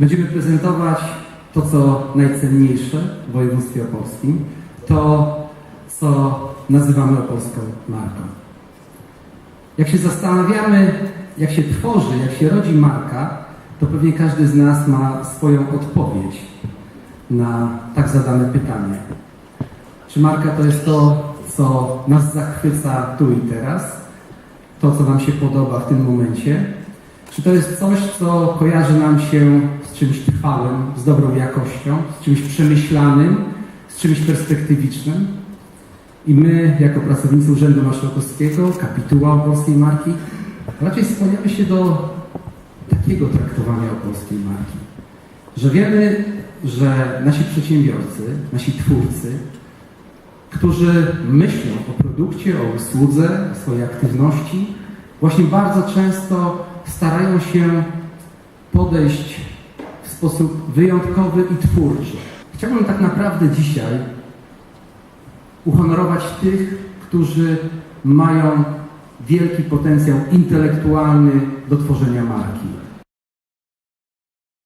Będziemy prezentować to, co najcenniejsze w województwie opolskim, to, co nazywamy opolską marką. Jak się zastanawiamy, jak się tworzy, jak się rodzi marka, to pewnie każdy z nas ma swoją odpowiedź na tak zadane pytanie. Czy marka to jest to, co nas zachwyca tu i teraz? To, co nam się podoba w tym momencie? Czy to jest coś, co kojarzy nam się z czymś trwałym, z dobrą jakością, z czymś przemyślanym, z czymś perspektywicznym? I my, jako pracownicy Urzędu Marszałkowskiego, kapituła polskiej marki, raczej skłaniamy się do takiego traktowania polskiej marki, że wiemy, że nasi przedsiębiorcy, nasi twórcy, którzy myślą o produkcie, o usłudze, o swojej aktywności, właśnie bardzo często starają się podejść sposób wyjątkowy i twórczy. Chciałbym tak naprawdę dzisiaj uhonorować tych, którzy mają wielki potencjał intelektualny do tworzenia marki.